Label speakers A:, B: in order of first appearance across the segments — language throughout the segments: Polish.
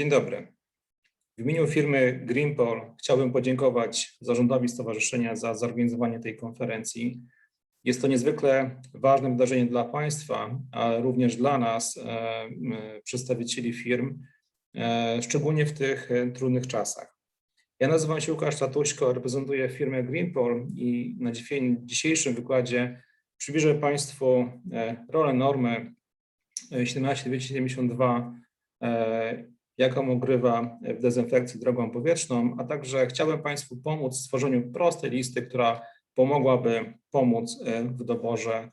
A: Dzień dobry. W imieniu firmy Greenpol chciałbym podziękować zarządowi stowarzyszenia za zorganizowanie tej konferencji. Jest to niezwykle ważne wydarzenie dla Państwa, ale również dla nas, e, przedstawicieli firm, e, szczególnie w tych e, trudnych czasach. Ja nazywam się Łukasz Tatuśko, reprezentuję firmę Greenpol i na dzisiejszym wykładzie przybliżę Państwu rolę normy e, 17272 e, jaką ogrywa w dezynfekcji drogą powietrzną, a także chciałbym Państwu pomóc w stworzeniu prostej listy, która pomogłaby pomóc e, w doborze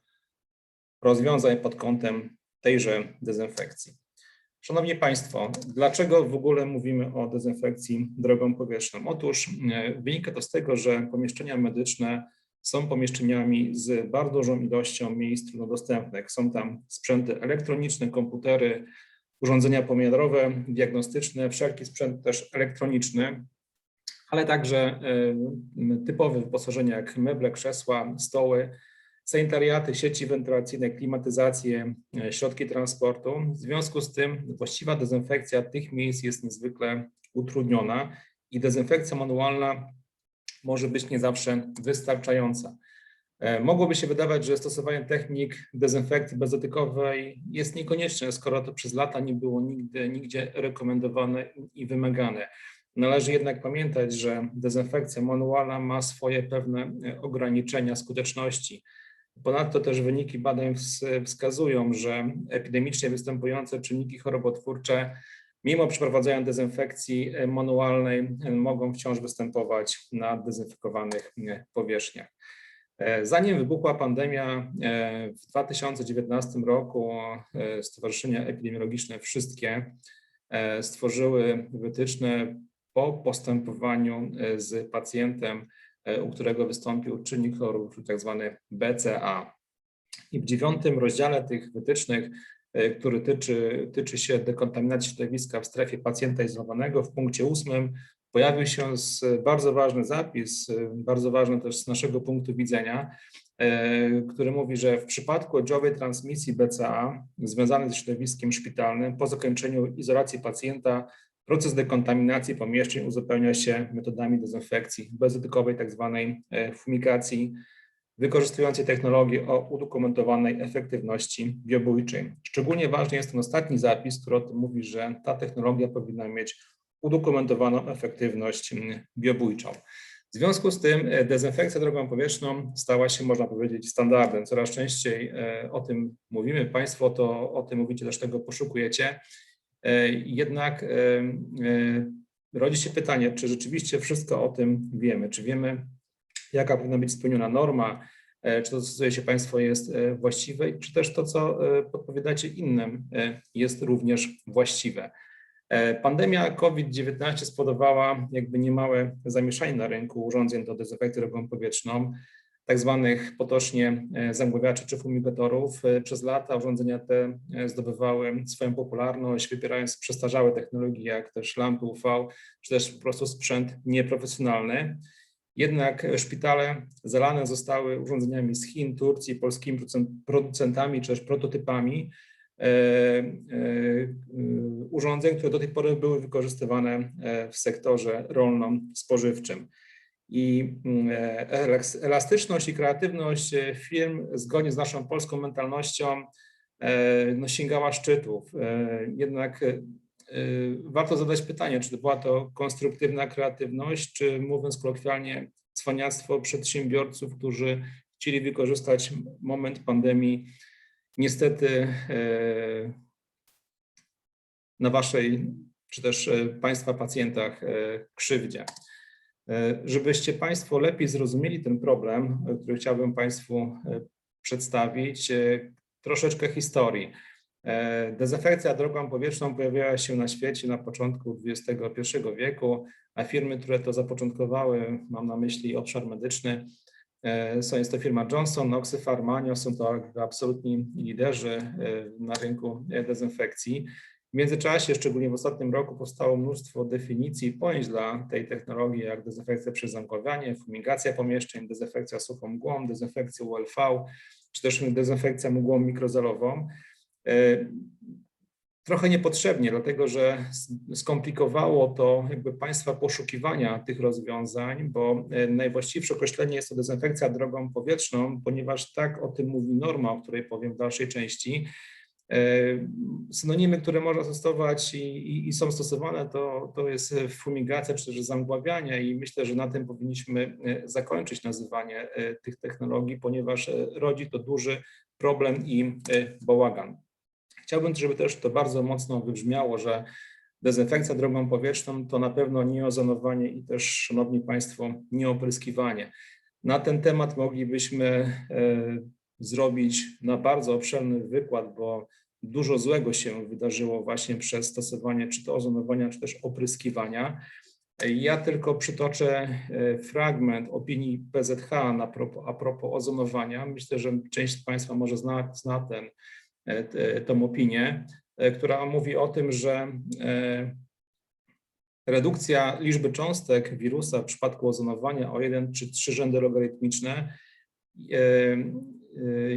A: rozwiązań pod kątem tejże dezynfekcji. Szanowni Państwo, dlaczego w ogóle mówimy o dezynfekcji drogą powietrzną? Otóż e, wynika to z tego, że pomieszczenia medyczne są pomieszczeniami z bardzo dużą ilością miejsc trudnodostępnych. Są tam sprzęty elektroniczne, komputery, urządzenia pomiarowe, diagnostyczne, wszelki sprzęt też elektroniczny, ale także e, typowe wyposażenie jak meble, krzesła, stoły, sanitariaty, sieci wentylacyjne, klimatyzacje, e, środki transportu. W związku z tym właściwa dezynfekcja tych miejsc jest niezwykle utrudniona i dezynfekcja manualna może być nie zawsze wystarczająca. E, Mogłoby się wydawać, że stosowanie technik dezynfekcji bezdotykowej jest niekonieczne, skoro to przez lata nie było nigdy, nigdzie rekomendowane i wymagane. Należy jednak pamiętać, że dezynfekcja manualna ma swoje pewne e, ograniczenia skuteczności. Ponadto też wyniki badań ws- wskazują, że epidemicznie występujące czynniki chorobotwórcze, mimo przeprowadzania dezynfekcji e, manualnej, mogą wciąż występować na dezynfekowanych powierzchniach. E, Zanim wybuchła pandemia e, w 2019 roku, e, stowarzyszenia epidemiologiczne wszystkie stworzyły wytyczne po postępowaniu z pacjentem, u którego wystąpił czynnik chorób, czyli tak zwany BCA. I w dziewiątym rozdziale tych wytycznych, który tyczy, tyczy się dekontaminacji środowiska w strefie pacjenta izolowanego, w punkcie ósmym pojawił się z bardzo ważny zapis, e, bardzo ważny też z naszego punktu widzenia, e, który mówi, że w przypadku oddziałowej transmisji BCA związanej ze środowiskiem szpitalnym po zakończeniu izolacji pacjenta proces dekontaminacji pomieszczeń uzupełnia się metodami dezynfekcji bezdotykowej, tak zwanej e, fumigacji, wykorzystującej technologię o udokumentowanej efektywności biobójczej. Szczególnie ważny jest ten ostatni zapis, który o tym mówi, że ta technologia powinna mieć udokumentowaną efektywność biobójczą. W związku z tym e, dezynfekcja drogą powietrzną stała się, można powiedzieć, standardem. Coraz częściej e, o tym mówimy, Państwo to o tym mówicie, też tego poszukujecie. E, Jednak rodzi się pytanie, czy rzeczywiście wszystko o tym wiemy, czy wiemy, jaka powinna być spełniona norma, czy to, co stosuje się Państwo, jest właściwe, czy też to, co podpowiadacie innym, jest również właściwe. E, Pandemia COVID-19 spowodowała jakby niemałe zamieszanie na rynku urządzeń do dezynfekcji drogą powietrzną, tak zwanych potocznie e, zamgławiaczy czy fumigatorów. E, Przez lata urządzenia te zdobywały swoją popularność, wybierając przestarzałe technologie, jak też lampy UV, czy też po prostu sprzęt nieprofesjonalny. Jednak szpitale zalane zostały urządzeniami z Chin, Turcji, polskimi producent- producentami czy też prototypami urządzeń, które do tej pory były wykorzystywane e, w sektorze rolno-spożywczym. I mm, e, elastyczność i kreatywność e, firm zgodnie z naszą polską mentalnością e, no, sięgała szczytów. E, Jednak e, warto zadać pytanie, czy była to konstruktywna kreatywność, czy mówiąc kolokwialnie, cwaniactwo przedsiębiorców, którzy chcieli wykorzystać moment pandemii niestety e, na waszej, czy też e, państwa pacjentach e, krzywdzie. Żebyście Państwo lepiej zrozumieli ten problem, który chciałbym Państwu przedstawić, troszeczkę historii. Dezynfekcja drogą powietrzną pojawiała się na świecie na początku XXI wieku, a firmy, które to zapoczątkowały, mam na myśli obszar medyczny, e, są, jest to firma Johnson, Oxypharm, Manio, są to absolutni liderzy e, na rynku e, dezynfekcji. W międzyczasie, szczególnie w ostatnim roku, powstało mnóstwo definicji i pojęć dla tej technologii, jak dezynfekcja przez zamkowianie, fumigacja pomieszczeń, dezynfekcja suchą mgłą, dezynfekcja ULV, czy też dezynfekcja mgłą mikrozalową. E, trochę niepotrzebnie, dlatego że skomplikowało to jakby Państwa poszukiwania tych rozwiązań, bo e, najwłaściwsze określenie jest to dezynfekcja drogą powietrzną, ponieważ tak o tym mówi norma, o której powiem w dalszej części. E, Synonimy, które można stosować i, i, i są stosowane, to, to jest fumigacja czy też zamgławianie i myślę, że na tym powinniśmy e, zakończyć nazywanie e, tych technologii, ponieważ e, rodzi to duży problem i e, bałagan. Chciałbym, żeby też to bardzo mocno wybrzmiało, że dezynfekcja drogą powietrzną to na pewno nie ozonowanie i też, Szanowni Państwo, nie opryskiwanie. Na ten temat moglibyśmy e, zrobić na bardzo obszerny wykład, bo dużo złego się wydarzyło właśnie przez stosowanie czy to ozonowania, czy też opryskiwania. Ja tylko przytoczę e, fragment opinii PZH na propos, a propos ozonowania. Myślę, że część z Państwa może zna, zna ten, te- tą opinię, e, która mówi o tym, że e, redukcja liczby cząstek wirusa w przypadku ozonowania o 1 czy 3 rzędy logarytmiczne e, e,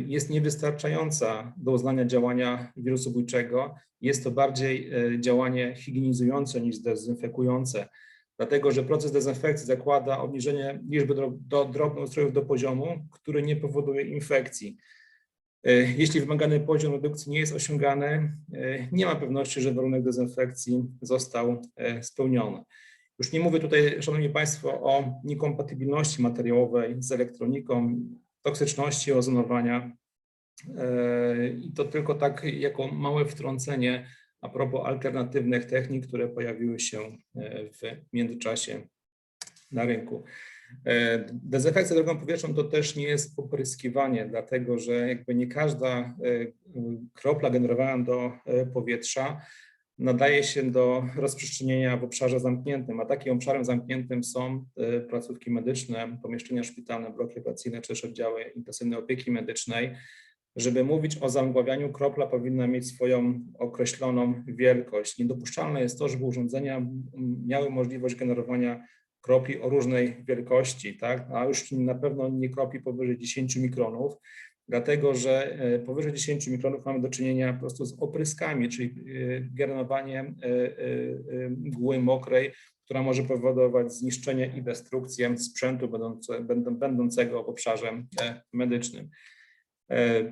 A: jest niewystarczająca do uznania działania wirusobójczego. Jest to bardziej e, działanie higienizujące niż dezynfekujące, dlatego że proces dezynfekcji zakłada obniżenie liczby do drobnoustrojów do poziomu, który nie powoduje infekcji. E, Jeśli wymagany poziom redukcji nie jest osiągany, e, nie ma pewności, że warunek dezynfekcji został e, spełniony. Już nie mówię tutaj, Szanowni Państwo, o niekompatybilności materiałowej z elektroniką, toksyczności ozonowania. I to tylko tak jako małe wtrącenie a propos alternatywnych technik, które pojawiły się w międzyczasie na rynku. E, Dezynfekcja drogą powietrzną to też nie jest popryskiwanie, dlatego że jakby nie każda e, kropla generowana do e, powietrza nadaje się do rozprzestrzenienia w obszarze zamkniętym, a takim obszarem zamkniętym są placówki medyczne, pomieszczenia szpitalne, bloki operacyjne czy też oddziały intensywnej opieki medycznej. Żeby mówić o zamgławianiu, kropla powinna mieć swoją określoną wielkość. Niedopuszczalne jest to, żeby urządzenia miały możliwość generowania kropli o różnej wielkości, tak? a już na pewno nie kropli powyżej 10 mikronów, dlatego że e, powyżej 10 mikronów mamy do czynienia po prostu z opryskami, czyli e, generowanie e, mgły mokrej, która może powodować zniszczenie i destrukcję sprzętu będące, będą- będącego w obszarze medycznym.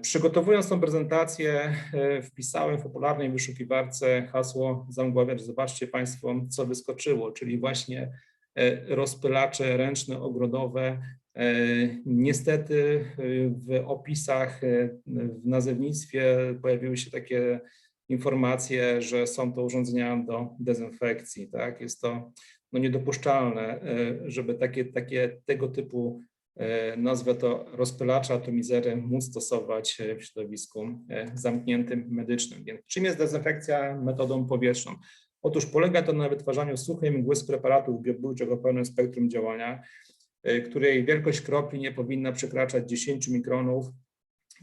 A: Przygotowując tą prezentację, wpisałem w popularnej wyszukiwarce hasło zamgławiacz. Zobaczcie Państwo, co wyskoczyło, czyli właśnie rozpylacze ręczne, ogrodowe. E, Niestety e, w opisach, e, w nazewnictwie pojawiły się takie informacje, że są to urządzenia do dezynfekcji. Tak? Jest to no, niedopuszczalne, e, żeby takie, takie tego typu e, nazwę to rozpylacza atomizery móc stosować e, w środowisku e, zamkniętym medycznym. Więc czym jest dezynfekcja metodą powietrzną? Otóż polega to na wytwarzaniu suchej mgły z preparatów biobójczych o pełnym spektrum działania, e, której wielkość kropli nie powinna przekraczać 10 mikronów,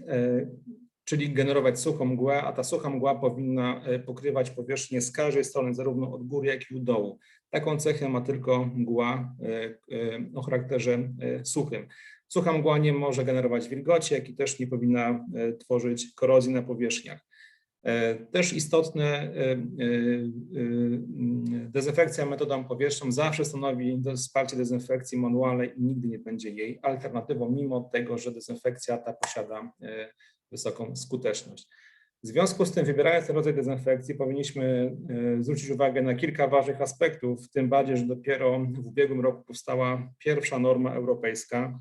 A: e, czyli generować suchą mgłę, a ta sucha mgła powinna e, pokrywać powierzchnię z każdej strony, zarówno od góry, jak i u dołu. Taką cechę ma tylko mgła o charakterze suchym. Sucha mgła nie może generować wilgoci, jak i też nie powinna tworzyć korozji na powierzchniach. E, Też istotne, e, e, dezynfekcja metodą powietrzną zawsze stanowi wsparcie dezynfekcji manualnej i nigdy nie będzie jej alternatywą, mimo tego, że dezynfekcja ta posiada wysoką skuteczność. W związku z tym, wybierając ten rodzaj dezynfekcji, powinniśmy zwrócić uwagę na kilka ważnych aspektów, tym bardziej, że dopiero w ubiegłym roku powstała pierwsza norma europejska.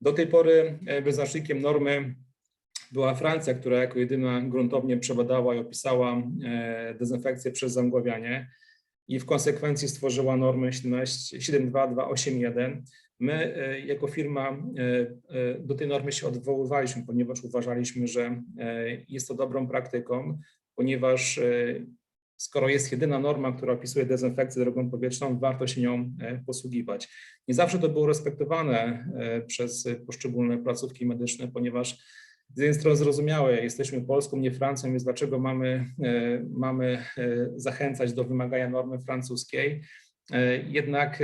A: Do tej pory wyznacznikiem normy była Francja, która jako jedyna gruntownie przebadała i opisała e, dezynfekcję przez zamgławianie i w konsekwencji stworzyła normę 17 72281. My e, jako firma e, do tej normy się odwoływaliśmy, ponieważ uważaliśmy, że jest to dobrą praktyką, ponieważ skoro jest jedyna norma, która opisuje dezynfekcję drogą powietrzną, warto się nią posługiwać. Nie zawsze to było respektowane przez poszczególne placówki medyczne, ponieważ z jednej strony zrozumiałe, jesteśmy Polską, nie Francją, więc dlaczego mamy, e, mamy e, zachęcać do wymagania normy francuskiej? E, Jednak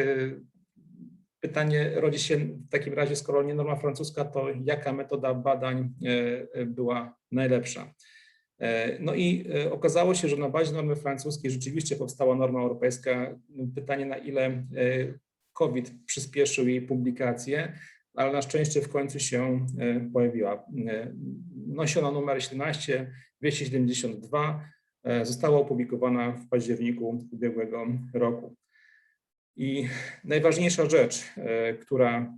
A: pytanie rodzi się w takim razie, skoro nie norma francuska, to jaka metoda badań była najlepsza? No i okazało się, że na bazie normy francuskiej rzeczywiście powstała norma europejska. Pytanie, na ile COVID przyspieszył jej publikację, ale na szczęście w końcu się e, pojawiła. E, Nosi ona numer 17 272, e, została opublikowana w październiku ubiegłego roku. I najważniejsza rzecz, która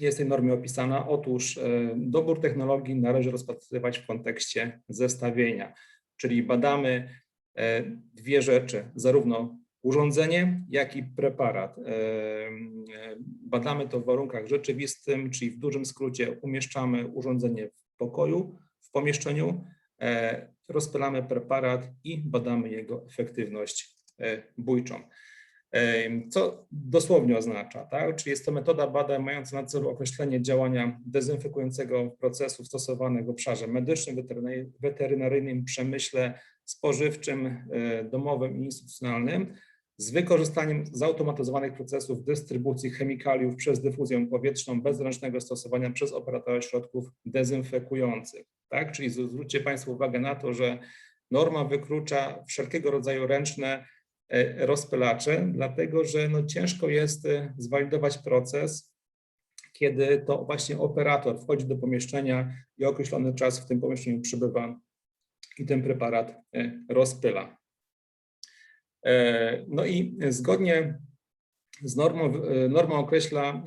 A: jest w tej normie opisana, otóż dobór technologii należy rozpatrywać w kontekście zestawienia, czyli badamy dwie rzeczy, zarówno urządzenie, jak i preparat. E, e, Badamy to w warunkach rzeczywistym, czyli w dużym skrócie umieszczamy urządzenie w pokoju, w pomieszczeniu, e, rozpylamy preparat i badamy jego efektywność bójczą. Co dosłownie oznacza, tak? Czy jest to metoda badań mająca na celu określenie działania dezynfekującego procesu stosowanego w obszarze medycznym, weterynary- weterynaryjnym, przemyśle spożywczym, e, domowym i instytucjonalnym z wykorzystaniem zautomatyzowanych procesów dystrybucji chemikaliów przez dyfuzję powietrzną bez ręcznego stosowania przez operatora środków dezynfekujących. Tak? Czyli zwróćcie Państwo uwagę na to, że norma wyklucza wszelkiego rodzaju ręczne e, rozpylacze, dlatego że no ciężko jest e, zwalidować proces, kiedy to właśnie operator wchodzi do pomieszczenia i określony czas w tym pomieszczeniu przebywa i ten preparat e, rozpyla. E, No i zgodnie z normą, e, norma określa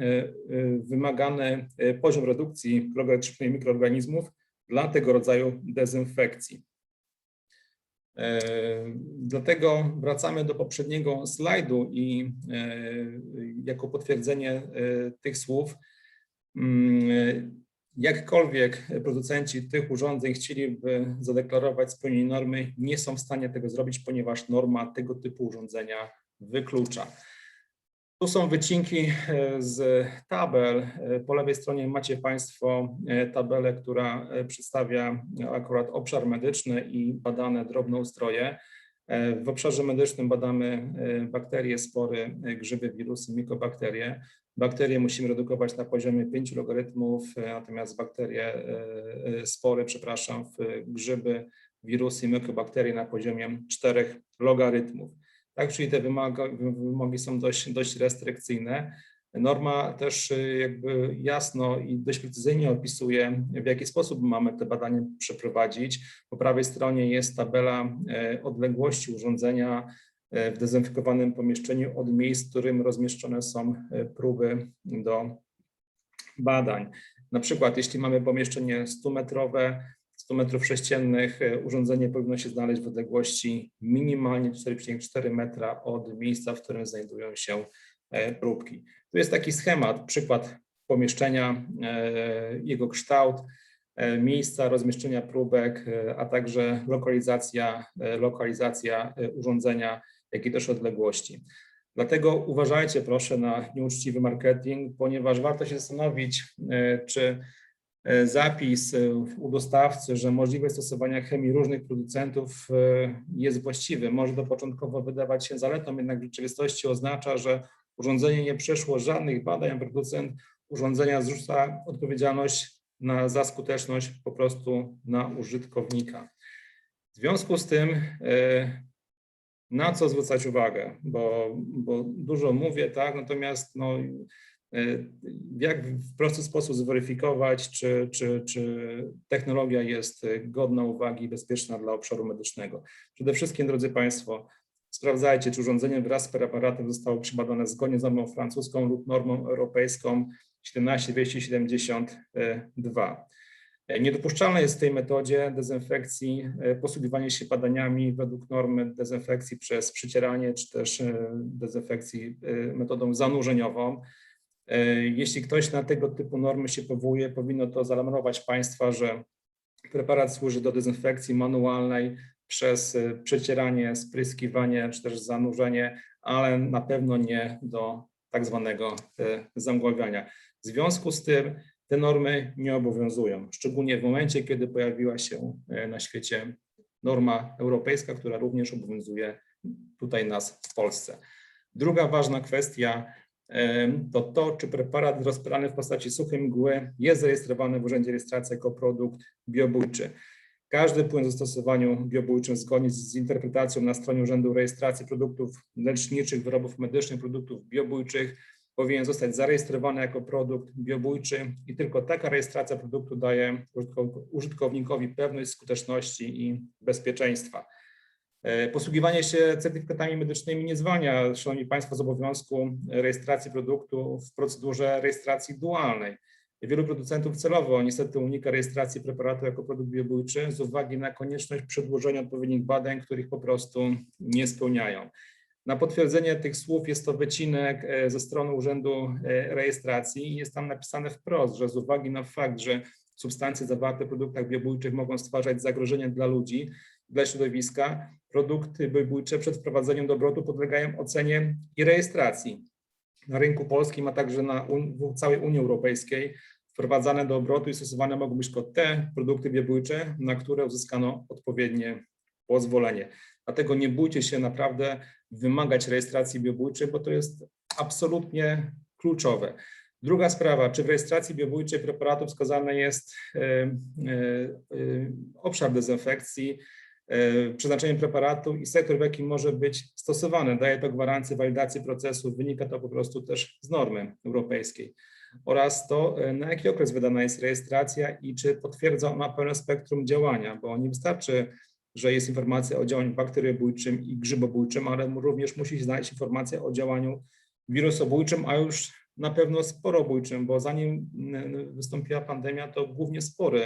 A: wymagany poziom redukcji logarytmicznej mikroorganizmów dla tego rodzaju dezynfekcji. Dlatego wracamy do poprzedniego slajdu i jako potwierdzenie tych słów, mm, jakkolwiek producenci tych urządzeń chcieliby zadeklarować spełnienie normy, nie są w stanie tego zrobić, ponieważ norma tego typu urządzenia wyklucza. Tu są wycinki e, z tabel. E, Po lewej stronie macie Państwo e, tabelę, która przedstawia akurat obszar medyczny i badane drobnoustroje. W obszarze medycznym badamy bakterie, spory, grzyby, wirusy, mikobakterie. Bakterie musimy redukować na poziomie 5 logarytmów, e, natomiast bakterie, e, e, spory, przepraszam, grzyby, wirusy i mikobakterie na poziomie 4 logarytmów. Tak, czyli te wymogi są dość, dość restrykcyjne. Norma też jakby jasno i dość precyzyjnie opisuje, w jaki sposób mamy te badania przeprowadzić. Po prawej stronie jest tabela odległości urządzenia w dezynfekowanym pomieszczeniu od miejsc, w którym rozmieszczone są e, próby do badań. Na przykład, jeśli mamy pomieszczenie 100-metrowe, 100 metrów sześciennych, e, urządzenie powinno się znaleźć w odległości minimalnie 4,4 metra od miejsca, w którym znajdują się e, próbki. Tu jest taki schemat, przykład pomieszczenia, e, jego kształt, e, miejsca rozmieszczenia próbek, e, a także lokalizacja, e, lokalizacja e, urządzenia, jak i też odległości. Dlatego uważajcie proszę na nieuczciwy marketing, ponieważ warto się zastanowić, e, czy e, zapis e, u dostawcy, że możliwość stosowania chemii różnych producentów jest właściwy. Może to początkowo wydawać się zaletą, jednak w rzeczywistości oznacza, że urządzenie nie przeszło żadnych badań, a producent urządzenia zrzuca odpowiedzialność na, za skuteczność po prostu na użytkownika. W związku z tym, na co zwracać uwagę, bo, bo dużo mówię, tak, natomiast no, e, jak w prosty sposób zweryfikować, czy, czy, czy technologia jest godna uwagi i bezpieczna dla obszaru medycznego. Przede wszystkim, drodzy Państwo, sprawdzajcie, czy urządzenie wraz z preparatem zostało przebadane zgodnie z normą francuską lub normą europejską 17272. Niedopuszczalne jest w tej metodzie dezynfekcji e, posługiwanie się badaniami według normy dezynfekcji przez przycieranie, czy też e, dezynfekcji e, metodą zanurzeniową. Jeśli ktoś na tego typu normy się powołuje, powinno to zaalarmować Państwa, że preparat służy do dezynfekcji manualnej przez przecieranie, spryskiwanie, czy też zanurzenie, ale na pewno nie do tak zwanego zamgławiania. W związku z tym te normy nie obowiązują, szczególnie w momencie, kiedy pojawiła się e, na świecie norma europejska, która również obowiązuje tutaj nas w Polsce. Druga ważna kwestia em, to to, czy preparat rozpylany w postaci suchej mgły jest zarejestrowany w Urzędzie Rejestracji jako produkt biobójczy. każdy płyn w zastosowaniu biobójczym zgodnie z interpretacją na stronie Urzędu Rejestracji Produktów Leczniczych, Wyrobów Medycznych, Produktów Biobójczych powinien zostać zarejestrowany jako produkt biobójczy i tylko taka rejestracja produktu daje użytkow- użytkownikowi pewność skuteczności i bezpieczeństwa. E, Posługiwanie się certyfikatami medycznymi nie zwalnia, Szanowni Państwo, z obowiązku rejestracji produktu w procedurze rejestracji dualnej. Wielu producentów celowo niestety unika rejestracji preparatu jako produkt biobójczy z uwagi na konieczność przedłożenia odpowiednich badań, których po prostu nie spełniają. Na potwierdzenie tych słów jest to wycinek e, ze strony Urzędu e, Rejestracji i jest tam napisane wprost, że z uwagi na fakt, że substancje zawarte w produktach biobójczych mogą stwarzać zagrożenie dla ludzi, dla środowiska, produkty biobójcze przed wprowadzeniem do obrotu podlegają ocenie i rejestracji. Na rynku polskim, a także na Un- całej Unii Europejskiej wprowadzane do obrotu i stosowane mogą być tylko te produkty biobójcze, na które uzyskano odpowiednie pozwolenie. Dlatego nie bójcie się naprawdę wymagać rejestracji biobójczej, bo to jest absolutnie kluczowe. Druga sprawa, czy w rejestracji biobójczej preparatu wskazany jest e, e, e, obszar dezynfekcji, przeznaczenie preparatu i sektor, w jakim może być stosowany. Daje to gwarancję walidacji procesu, wynika to po prostu też z normy europejskiej. Oraz to, na jaki okres wydana jest rejestracja i czy potwierdza ona pełne spektrum działania, bo nie wystarczy że jest informacja o działaniu bakteriobójczym i grzybobójczym, ale również musi znaleźć informacja o działaniu wirusobójczym, a już na pewno sporobójczym, bo zanim wystąpiła pandemia, to głównie spory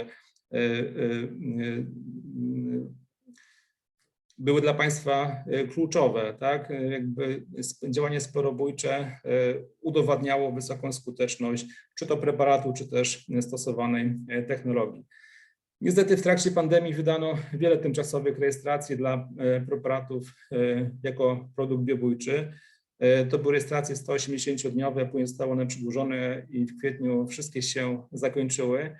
A: y, y, były dla państwa y, kluczowe, tak? Jakby działanie sporobójcze udowadniało wysoką skuteczność czy to preparatu, czy też stosowanej technologii. Niestety w trakcie pandemii wydano wiele tymczasowych rejestracji dla e, preparatów e, jako produkt biobójczy. E, To były rejestracje 180-dniowe, później zostały one przedłużone i w kwietniu wszystkie się zakończyły,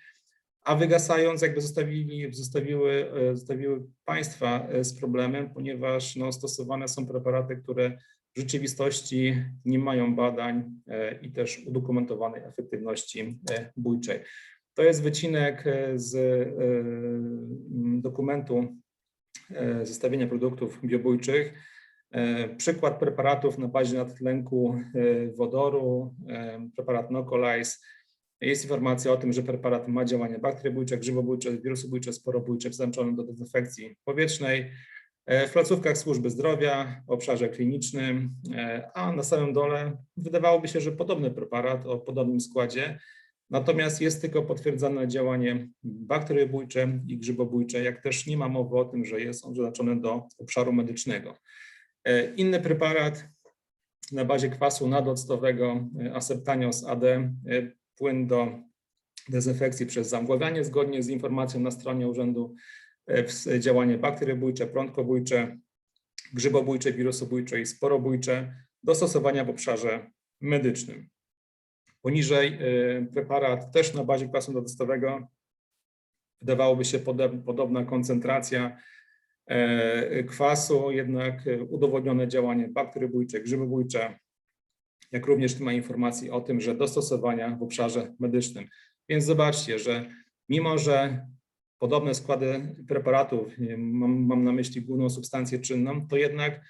A: a wygasając jakby zostawili, zostawiły, zostawiły państwa z problemem, ponieważ no, stosowane są preparaty, które w rzeczywistości nie mają badań i też udokumentowanej efektywności bójczej. To jest wycinek e, z e, dokumentu e, zestawienia produktów biobójczych. Przykład preparatów na bazie nadtlenku wodoru, preparat Nocolize. Jest informacja o tym, że preparat ma działanie bakteriobójcze, grzybobójcze, wirusobójcze, sporobójcze, przeznaczone do dezynfekcji powietrznej. W placówkach służby zdrowia, w obszarze klinicznym, a na samym dole wydawałoby się, że podobny preparat o podobnym składzie, Natomiast jest tylko potwierdzone działanie bakteriobójcze i grzybobójcze, jak też nie ma mowy o tym, że jest on przeznaczony do obszaru medycznego. E, Inny preparat na bazie kwasu nadoctowego e, Aseptanios AD, e, płyn do dezynfekcji przez zamgławianie zgodnie z informacją na stronie urzędu, działanie bakteriobójcze, prądkobójcze, grzybobójcze, wirusobójcze i sporobójcze do stosowania w obszarze medycznym. Poniżej y, preparat też na bazie kwasu nadostowego. Wydawałoby się podobna koncentracja e, kwasu, jednak e, udowodnione działanie bakteriobójcze, grzybobójcze, jak również nie ma informacji o tym, że do stosowania w obszarze medycznym. Więc zobaczcie, że mimo, że podobne składy preparatów, nie, mam, mam na myśli główną substancję czynną, to jednak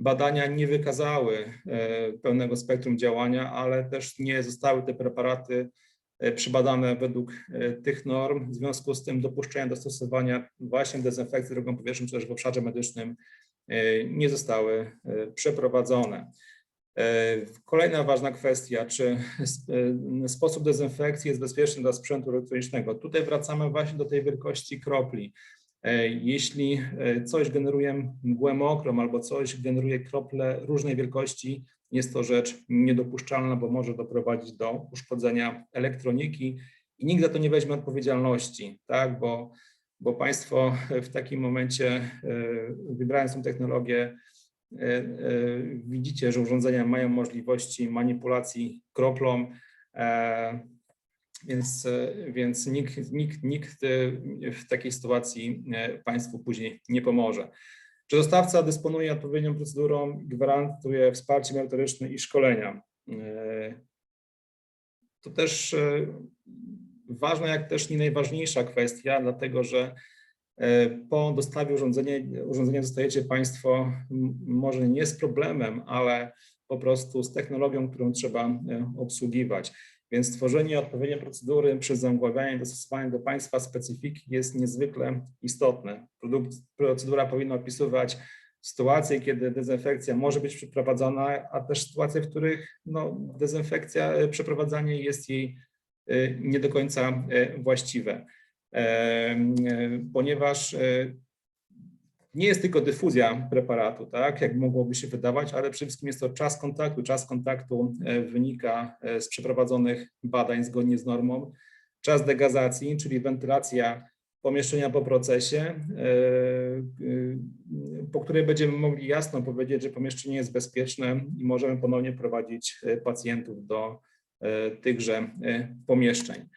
A: badania nie wykazały e, pełnego spektrum działania, ale też nie zostały te preparaty e, przybadane według e, tych norm. W związku z tym dopuszczenia do stosowania właśnie dezynfekcji drogą powietrzną, czy też w obszarze medycznym nie zostały przeprowadzone. Kolejna ważna kwestia, czy sp- sposób dezynfekcji jest bezpieczny dla sprzętu elektronicznego. Tutaj wracamy właśnie do tej wielkości kropli. E, Jeśli e, coś generuje mgłę mokrą albo coś generuje krople różnej wielkości, jest to rzecz niedopuszczalna, bo może doprowadzić do uszkodzenia elektroniki i nikt za to nie weźmie odpowiedzialności, tak? bo, bo Państwo w takim momencie, e, wybrając tą technologię, widzicie, że urządzenia mają możliwości manipulacji kroplą, więc, e, więc nikt, nikt, nikt e, w takiej sytuacji e, Państwu później nie pomoże. Czy dostawca dysponuje odpowiednią procedurą gwarantuje wsparcie merytoryczne i szkolenia? To też ważna, jak też nie najważniejsza kwestia, dlatego że Po dostawie urządzenia, urządzenia zostajecie Państwo może nie z problemem, ale po prostu z technologią, którą trzeba obsługiwać. Więc tworzenie odpowiedniej procedury przez zamgławianie dostosowanie do Państwa specyfiki jest niezwykle istotne. Produkt, procedura powinna opisywać sytuacje, kiedy dezynfekcja może być przeprowadzona, a też sytuacje, w których no, dezynfekcja, e, przeprowadzanie jest jej e, nie do końca e, właściwe. Ponieważ nie jest tylko dyfuzja preparatu, tak, jak mogłoby się wydawać, ale przede wszystkim jest to czas kontaktu. Czas kontaktu e, wynika e, z przeprowadzonych badań zgodnie z normą. Czas degazacji, czyli wentylacja pomieszczenia po procesie, e, po której będziemy mogli jasno powiedzieć, że pomieszczenie jest bezpieczne i możemy ponownie prowadzić pacjentów do tychże pomieszczeń.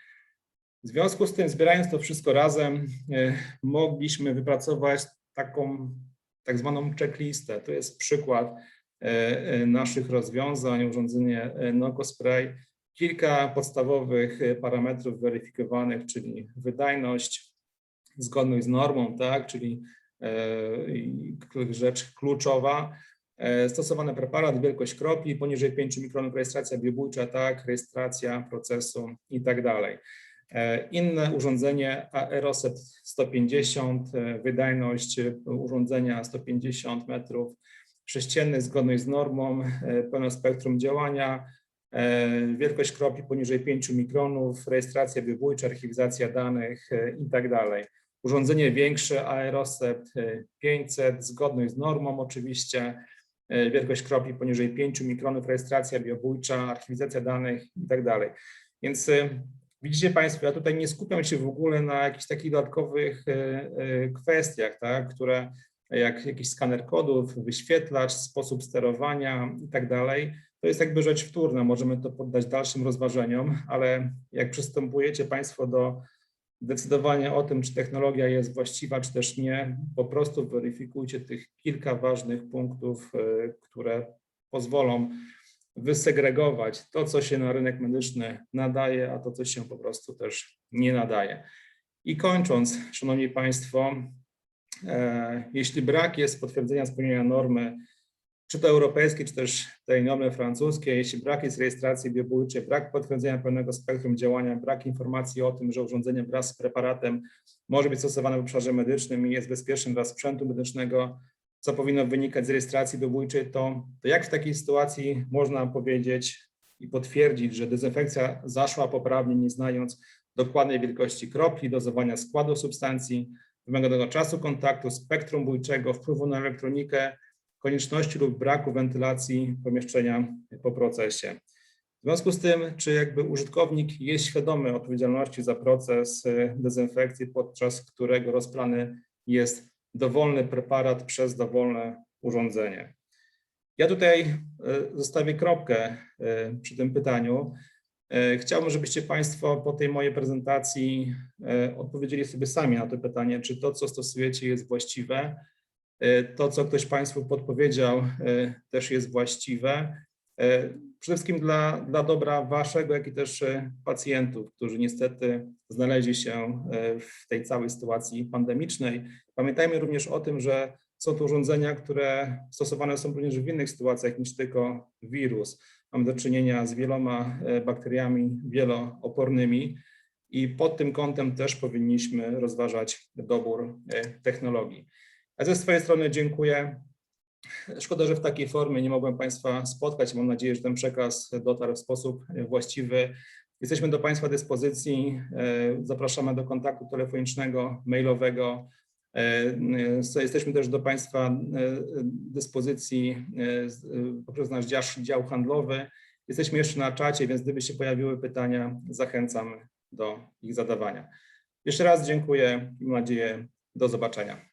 A: W związku z tym, zbierając to wszystko razem, mogliśmy wypracować taką tak zwaną checklistę. To jest przykład e, e, naszych rozwiązań, urządzenie e, NocoSpray. Kilka podstawowych parametrów weryfikowanych, czyli wydajność, zgodność z normą, tak, czyli rzecz kluczowa. Stosowany preparat, wielkość kropli, poniżej 5 mikronów rejestracja biobójcza, tak, rejestracja procesu i tak dalej. E, Inne urządzenie Aeroset 150, e, wydajność e, urządzenia 150 metrów sześciennych, zgodność z normą, pełne spektrum działania, wielkość kropli poniżej 5 mikronów, rejestracja biobójcza, archiwizacja danych i tak dalej. Urządzenie większe Aeroset e, 500, zgodność z normą oczywiście, wielkość kropli poniżej 5 mikronów, rejestracja biobójcza, archiwizacja danych i tak dalej. Więc Widzicie Państwo, ja tutaj nie skupiam się w ogóle na jakichś takich dodatkowych e, e, kwestiach, tak, które jak jakiś skaner kodów, wyświetlacz, sposób sterowania i tak dalej. To jest jakby rzecz wtórna, możemy to poddać dalszym rozważeniom, ale jak przystępujecie Państwo do decydowania o tym, czy technologia jest właściwa, czy też nie, po prostu weryfikujcie tych kilka ważnych punktów, e, które pozwolą wysegregować to, co się na rynek medyczny nadaje, a to, co się po prostu też nie nadaje. I kończąc, Szanowni Państwo, e, jeśli brak jest potwierdzenia spełnienia normy, czy to europejskiej, czy też tej normy francuskiej, jeśli brak jest rejestracji biobójczej, brak potwierdzenia pełnego spektrum działania, brak informacji o tym, że urządzenie wraz z preparatem może być stosowane w obszarze medycznym i jest bezpieczne dla sprzętu medycznego, co powinno wynikać z rejestracji biobójczej, to, to jak w takiej sytuacji można powiedzieć i potwierdzić, że dezynfekcja zaszła poprawnie, nie znając dokładnej wielkości kropli, dozowania składu substancji, wymaganego czasu kontaktu, spektrum bójczego, wpływu na elektronikę, konieczności lub braku wentylacji pomieszczenia po procesie. W związku z tym, czy jakby użytkownik jest świadomy odpowiedzialności za proces dezynfekcji, podczas którego rozplany jest dowolny preparat przez dowolne urządzenie. Ja tutaj e, zostawię kropkę e, przy tym pytaniu. E, Chciałbym, żebyście Państwo po tej mojej prezentacji odpowiedzieli sobie sami na to pytanie, czy to, co stosujecie, jest właściwe. To, co ktoś Państwu podpowiedział, też jest właściwe. E, Przede wszystkim dla, dla dobra Waszego, jak i też e, pacjentów, którzy niestety znaleźli się e, w tej całej sytuacji pandemicznej. Pamiętajmy również o tym, że są to urządzenia, które stosowane są również w innych sytuacjach niż tylko wirus. Mamy do czynienia z wieloma bakteriami wieloopornymi i pod tym kątem też powinniśmy rozważać dobór technologii. A ze swojej strony dziękuję. Szkoda, że w takiej formie nie mogłem Państwa spotkać. Mam nadzieję, że ten przekaz dotarł w sposób e, właściwy. Jesteśmy do Państwa dyspozycji. e, Zapraszamy do kontaktu telefonicznego, mailowego. E, Jesteśmy też do Państwa dyspozycji poprzez nasz dział, dział handlowy. Jesteśmy jeszcze na czacie, więc gdyby się pojawiły pytania, zachęcam do ich zadawania. Jeszcze raz dziękuję i mam nadzieję do zobaczenia.